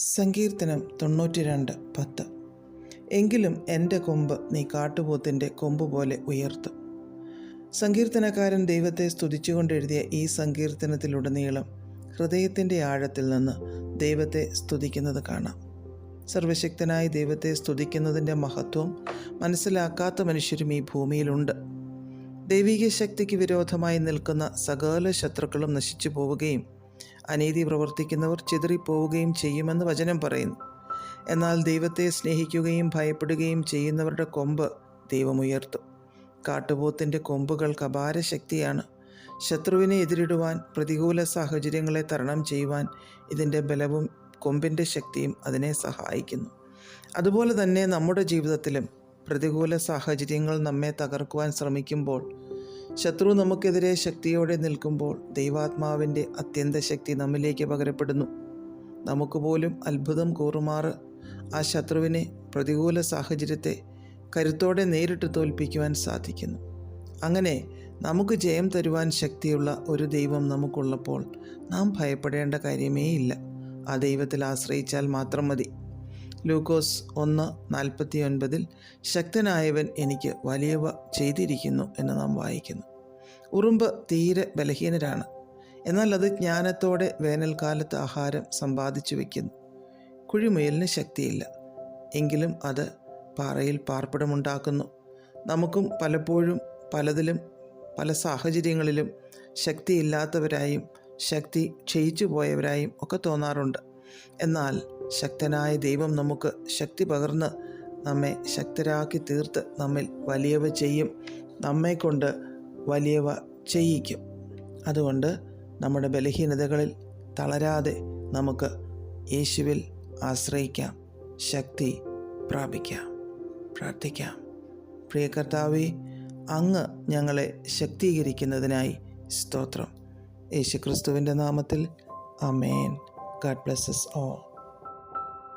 സങ്കീർത്തനം തൊണ്ണൂറ്റി രണ്ട് പത്ത്. എങ്കിലും എന്റെ കൊമ്പ് നീ കാട്ടുപോത്തിന്റെ കൊമ്പ് പോലെ ഉയർത്തും. സങ്കീർത്തനക്കാരൻ ദൈവത്തെ സ്തുതിച്ചുകൊണ്ട് എഴുതിയ ഈ സങ്കീർത്തനത്തിലുടനീളം ഹൃദയത്തിന്റെ ആഴത്തിൽ നിന്ന് ദൈവത്തെ സ്തുതിക്കുന്നത് കാണാം. സർവശക്തനായ ദൈവത്തെ സ്തുതിക്കുന്നതിന്റെ മഹത്വം മനസ്സിലാക്കാത്ത മനുഷ്യരും ഈ ഭൂമിയിലുണ്ട്. ദൈവിക ശക്തിക്ക് വിരോധമായി നിൽക്കുന്ന സകല ശത്രുക്കളും നശിച്ചു പോവുകയും അനീതി പ്രവർത്തിക്കുന്നവർ ചിതറിപ്പോവുകയും ചെയ്യുമെന്ന് വചനം പറയുന്നു. എന്നാൽ ദൈവത്തെ സ്നേഹിക്കുകയും ഭയപ്പെടുകയും ചെയ്യുന്നവരുടെ കൊമ്പ് ദൈവമുയർത്തും. കാട്ടുപോത്തിന്റെ കൊമ്പുകൾക്ക് അപാര ശക്തിയാണ് ശത്രുവിനെ എതിരിടുവാൻ പ്രതികൂല സാഹചര്യങ്ങളെ തരണം ചെയ്യുവാൻ ഇതിന്റെ ബലവും കൊമ്പിന്റെ ശക്തിയും അതിനെ സഹായിക്കുന്നു. അതുപോലെ തന്നെ നമ്മുടെ ജീവിതത്തിലും പ്രതികൂല സാഹചര്യങ്ങൾ നമ്മെ തകർക്കുവാൻ ശ്രമിക്കുമ്പോൾ ശത്രു നമുക്കെതിരെ ശക്തിയോടെ നിൽക്കുമ്പോൾ ദൈവാത്മാവിന്റെ അത്യന്ത ശക്തി നമ്മിലേക്ക് പകരപ്പെടുന്നു. നമുക്ക് പോലും അത്ഭുതം കൂറുമാറ് ആ ശത്രുവിനെ പ്രതികൂല സാഹചര്യത്തെ കരുത്തോടെ നേരിട്ട് തോൽപ്പിക്കുവാൻ സാധിക്കുന്നു. അങ്ങനെ നമുക്ക് ജയം തരുവാൻ ശക്തിയുള്ള ഒരു ദൈവം നമുക്കുള്ളപ്പോൾ നാം ഭയപ്പെടേണ്ട കാര്യമേ ഇല്ല ആ ദൈവത്തിൽ ആശ്രയിച്ചാൽ മാത്രം മതി. ലൂക്കോസ് ഒന്ന് നാൽപ്പത്തി ഒൻപതിൽ ശക്തനായവൻ എനിക്ക് വലിയവ ചെയ്തിരിക്കുന്നു എന്ന് നാം വായിക്കുന്നു. ഉറുമ്പ് തീരെ ബലഹീനരാണ്. എന്നാൽ അത് ജ്ഞാനത്തോടെ വേനൽക്കാലത്ത് ആഹാരം സമ്പാദിച്ചു വയ്ക്കുന്നു. കുഴിമുയലിന് ശക്തിയില്ല. എങ്കിലും അത് പാറയിൽ പാർപ്പിടമുണ്ടാക്കുന്നു. നമുക്കും പലപ്പോഴും പലതിലും പല സാഹചര്യങ്ങളിലും ശക്തിയില്ലാത്തവരായും ശക്തി ക്ഷയിച്ചു പോയവരായും ഒക്കെ തോന്നാറുണ്ട്. എന്നാൽ ശക്തനായ ദൈവം നമുക്ക് ശക്തി പകർന്ന് നമ്മെ ശക്തരാക്കി തീർത്ത് നമ്മിൽ വലിയവ ചെയ്യും. നമ്മെ കൊണ്ട് വലിയവ ചെയ്യിക്കും. അതുകൊണ്ട് നമ്മുടെ ബലഹീനതകളിൽ തളരാതെ നമുക്ക് യേശുവിൽ ആശ്രയിക്കാം ശക്തി പ്രാപിക്കാം പ്രാർത്ഥിക്കാം. പ്രിയ കർത്താവെ അങ്ങ് ഞങ്ങളെ ശക്തീകരിക്കുന്നതിനായി സ്തോത്രം. യേശുക്രിസ്തുവിന്റെ നാമത്തിൽ അമേൻ ഗാഡ് ബ്ലെസ്സസ് ഓൾ.